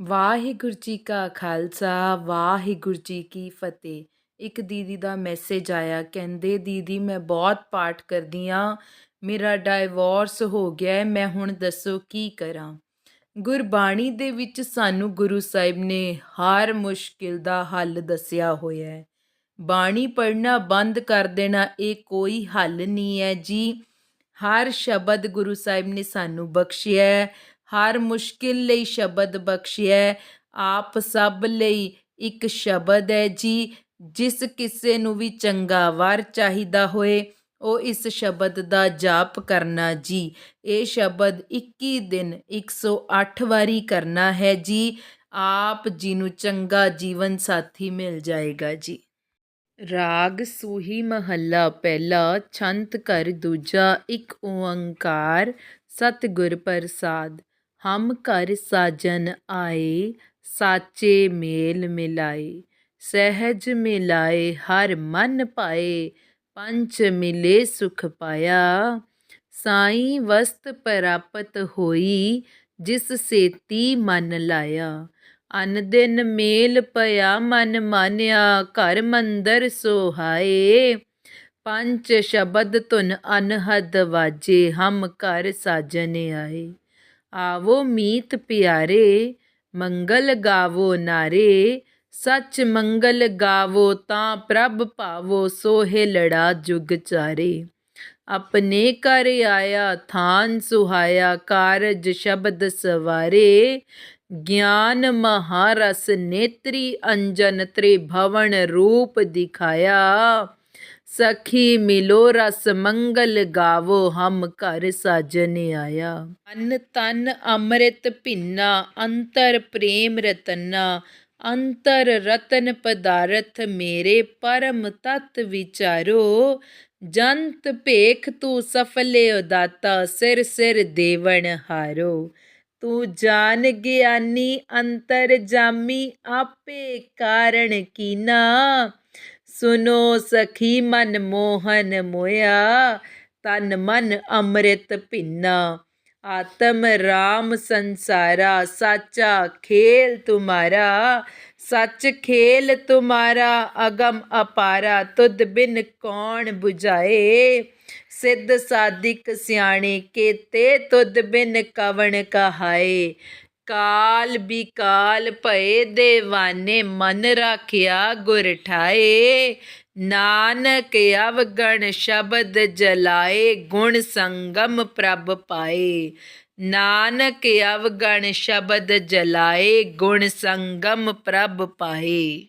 ਵਾਹਿਗੁਰੂ ਜੀ ਕਾ ਖਾਲਸਾ, ਵਾਹਿਗੁਰੂ ਜੀ ਕੀ ਫਤਿਹ। ਇੱਕ ਦੀਦੀ ਦਾ ਮੈਸੇਜ ਆਇਆ, ਕਹਿੰਦੇ, ਦੀਦੀ, ਮੈਂ ਬਹੁਤ ਪਾਠ ਕਰਦੀ ਆ, ਮੇਰਾ ਡਾਈਵੋਰਸ ਹੋ ਗਿਆ ਮੈਂ ਹੁਣ ਦੱਸੋ ਕੀ ਕਰਾਂ? ਗੁਰਬਾਣੀ ਦੇ ਵਿੱਚ ਸਾਨੂੰ ਗੁਰੂ ਸਾਹਿਬ ਨੇ ਹਰ ਮੁਸ਼ਕਿਲ ਦਾ ਹੱਲ ਦੱਸਿਆ ਹੋਇਆ ਹੈ। ਬਾਣੀ ਪੜਨਾ ਬੰਦ ਕਰ ਦੇਣਾ, ਇਹ ਕੋਈ ਹੱਲ ਨਹੀਂ ਹੈ ਜੀ। ਹਰ ਸ਼ਬਦ ਗੁਰੂ ਸਾਹਿਬ ਨੇ ਸਾਨੂੰ ਬਖਸ਼ਿਆ ਹਰ ਮੁਸ਼ਕਿਲ ਲਈ ਸ਼ਬਦ ਬਖਸ਼ਿਆ ਆਪ ਸਭ ਲਈ ਇੱਕ ਸ਼ਬਦ ਹੈ ਜੀ। ਜਿਸ ਕਿਸੇ ਨੂੰ ਵੀ ਚੰਗਾ ਵਰ ਚਾਹੀਦਾ ਹੋਏ, ਉਹ ਇਸ ਸ਼ਬਦ ਦਾ ਜਾਪ ਕਰਨਾ ਜੀ। ਇਹ ਸ਼ਬਦ 21 ਦਿਨ 108 ਵਾਰੀ ਕਰਨਾ ਹੈ ਜੀ। ਆਪ ਜੀ ਨੂੰ ਚੰਗਾ ਜੀਵਨ ਸਾਥੀ ਮਿਲ ਜਾਏਗਾ ਜੀ। ਰਾਗ ਸੂਹੀ ਮਹੱਲਾ ਪਹਿਲਾ, ਛੰਤ ਕਰ ਦੂਜਾ, ਇੱਕ ਓੰਕਾਰ, ਸਤਿਗੁਰ ਪ੍ਰਸਾਦ। ਹਮ ਘਰ ਸਾਜਨ ਆਏ, ਸਾਚੇ ਮੇਲ ਮਿਲਾਏ। ਸਹਿਜ ਮਿਲਾਏ, ਹਰ ਮਨ ਪਾਏ। ਪੰਚ ਮਿਲੇ ਸੁਖ ਪਾਇਆ। ਸਾਈ ਵਸਤ ਪ੍ਰਾਪਤ ਹੋਈ, ਜਿਸ ਸੇਤੀ ਮਨ ਲਾਇਆ। ਅਨ ਦਿਨ ਮੇਲ ਪਿਆ ਮਨ ਮਾਨਿਆ, ਘਰ ਮੰਦਰ ਸੋਹਾਏ। ਪੰਜ ਸ਼ਬਦ ਧੁਨ ਅਨਹਦ ਵਾਜੇ, ਹਮ ਘਰ ਸਾਜਨ ਆਏ। ਆਵੋ ਮੀਤ ਪਿਆਰੇ, ਮੰਗਲ ਗਾਵੋ ਨਾਰੇ, ਸੱਚ ਮੰਗਲ ਗਾਵੋ ਤਾਂ ਪ੍ਰਭ ਭਾਵੋ, ਸੋਹੇ ਲੜਾ ਜੁਗ ਚਾਰੇ। ਆਪਣੇ ਘਰ ਆਇਆ, ਥਾਨ ਸੁਹਾਇਆ, ਕਾਰਜ ਸ਼ਬਦ ਸਵਾਰੇ। ਗਿਆਨ ਮਹਾਰਸ ਨੇਤਰੀ, ਅੰਜਨ ਤ੍ਰਿਭਵਨ ਰੂਪ ਦਿਖਾਇਆ। ਸਖੀ ਮਿਲੋ ਰਸ ਮੰਗਲ ਗਾਵੋ, ਹਮ ਘਰ ਸਾਜਨ ਆਇਆ। ਅਨ ਤਨ ਅੰਮ੍ਰਿਤ ਭਿੰਨਾ, ਅੰਤਰ ਪ੍ਰੇਮ ਰਤਨਾ, ਅੰਤਰ ਰਤਨ ਪਦਾਰਥ ਮੇਰੇ ਪਰਮ ਤਤ ਵਿਚਾਰੋ। ਜੰਤ ਭੇਖ ਤੂੰ ਸਫਲੇ ਦਾਤਾ ਸਿਰ ਸਿਰ ਦੇਵਨ ਹਾਰੋ। ਤੂੰ ਜਾਣ ਗਿਆਨੀ, ਅੰਤਰ ਜਾਮੀ, ਆਪੇ ਕਾਰਣ ਕੀਨਾ। ਸੁਨੋ ਸਖੀ ਮਨ ਮੋਹਨ ਮੋਇਆ ਤਨ ਮਨ ਅੰਮ੍ਰਿਤ ਭਿੰਨਾ। ਆਤਮ ਰਾਮ ਸੰਸਾਰਾ, ਸਾਚਾ ਖੇਲ ਤੁਮਾਰਾ, ਸੱਚ ਖੇਲ ਤੁਮਾਰਾ, ਅਗਮ ਅਪਾਰਾ, ਤੁਧ ਬਿਨ ਕੌਣ 부ਝਾਏ ਸਿੱਧ ਸਾਦਿਕ ਸਿਆਣੇ, ਕੇਤੇ ਤੁਧ ਬਿਨ ਕਵਣ ਕਹਾਏ। ਕਾਲ ਬਿਕਾਲ ਭਏ ਦੇਵਾਨੇ ਮਨ ਰਾਖਿਆ ਗੁਰ ਠਾਏ। ਨਾਨਕ ਅਵਗਣ ਸ਼ਬਦ ਜਲਾਏ, ਗੁਣ ਸੰਗਮ ਪ੍ਰਭ ਪਾਏ। ਨਾਨਕ ਅਵਗਣ ਸ਼ਬਦ ਜਲਾਏ, ਗੁਣ ਸੰਗਮ ਪ੍ਰਭ ਪਾਏ।